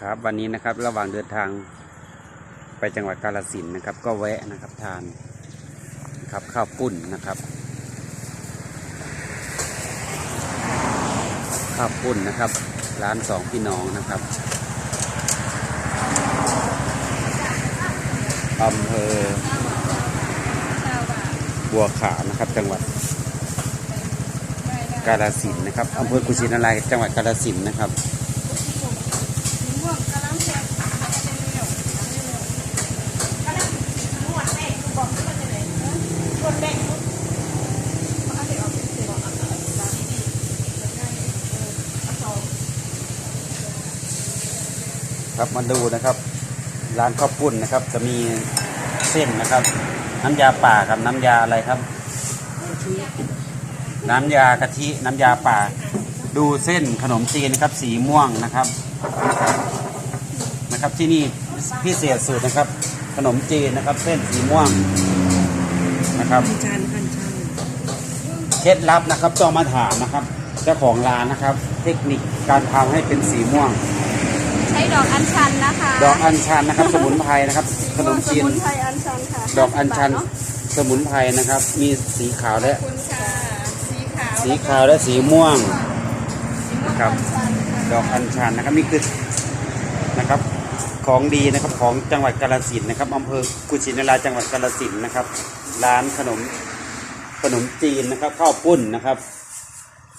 ครับวันนี้นะครับระหว่างเดินทางไปจังหวัดกาฬสินนะครับ ก็แวะนะครับทานครับข้าวปุ้นนะครับ ข้าวปุ้นนะครับ ร้านสองพี่น้องนะครับอำเภอบัวขาวนะครับ จังหวัดกาฬสินนะครับอำเภอกุชินารายจังหวัดกาฬสินนะครับ ครับมาดูนะครับร้านข้าวปุ้นนะครับ จะมีเส้นนะครับ น้ำยาป่ากับน้ำยาอะไรครับ น้ำยากะทิน้ำยาป่า ดูเส้นขนมจีนนะครับ สีม่วงนะครับนะครับที่นี่พิเศษสุดนะครับ ขนมจีนนะครับ เส้นสีม่วง นะครับชันพันชันเคล็ดลับนะครับต้องมาถามนะครับ เจ้าของร้านนะครับ เทคนิคการทำให้เป็นสีม่วง ใช้ดอกอัญชันนะคะดอกอัญชันนะครับ สมุนไพรนะครับขนมจีน สมุนไพรอัญชันค่ะดอกอัญชัน50บาทเาะสมุนไพรนะครับ มีสีขาวและขอบคุณค่ะ สีขาวสีขาวและสีม่วงสีม่วงครับอัญชันค่ะดอกอัญชันนะครับนี่คือนะครับของดีนะครับของจังหวัดกาฬสินธุ์นะครับอำเภอกุชินารายจังหวัดกาฬสินธุ์นะครับ ร้านขนมขนมจีนนะครับข้าวปุ้นนะครับ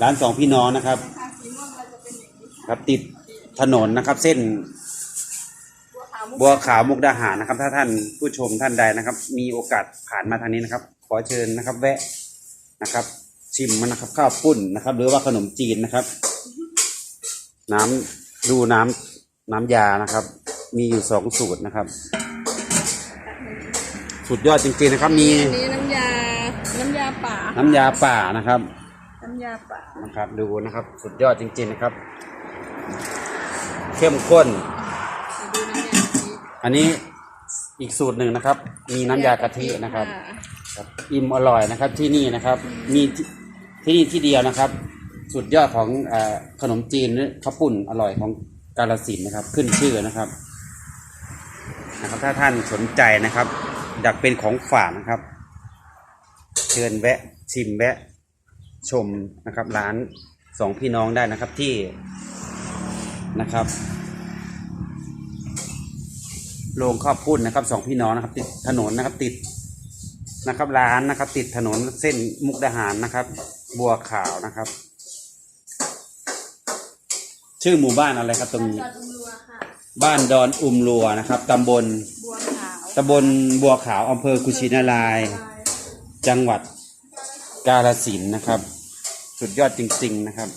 ร้านสองพี่น้องนะครับ ครับติดถนนนะครับ เส้น บัวขาวมุกดาหารนะครับ ถ้าท่านผู้ชมท่านใดนะครับ มีโอกาสผ่านมาทางนี้นะครับ ขอเชิญนะครับ แวะนะครับ ชิมมันนะครับ ข้าวปุ้นนะครับ หรือว่าขนมจีนนะครับ น้ำดูน้ำน้ำยานะครับ มีอยู่สองสูตรนะครับ สุดยอดจริงๆนะครับ มีอันนี้น้ำยา น้ำยาป่า น้ำยาป่านะครับ น้ำยาป่า นะครับดูนะครับ สุดยอดจริง ๆนะครับ เข้มข้น ดูน้ำยากะทิอันนี้อีกสูตรหนึ่งนะครับ มีน้ำยากะทินะครับครับอิ่มอร่อยนะครับที่นี่นะครับมีที่ที่นี่ที่เดียวนะครับ สุดยอดของเออขนมจีนหรือข้าวปุ้นอร่อยของกาลสินธุ์นะครับ ขึ้นชื่อนะครับนะครับ ถ้าท่านสนใจนะครับ อยากเป็นของฝากนะครับ เชิญแวะชิมแวะชมนะครับร้านสองพี่น้องได้นะครับที่นะครับโรงข้าวปุ้นนะครับสองพี่น้องนะครับ ติดถนนนะครับติดนะครับร้านนะครับ ติดถนนเส้นมุกดาหารนะครับ บัวขาวนะครับ ชื่อหมู่บ้านอะไรครับตรงนี้ดอนอุมรัวค่ะบ้านดอนอุมรัวนะครับตำบลบัวขาว ตำบลบัวขาวอำเภอกุชินารายจังหวัดกาฬสินนะครับ สุดยอดจริง ๆ นะครับ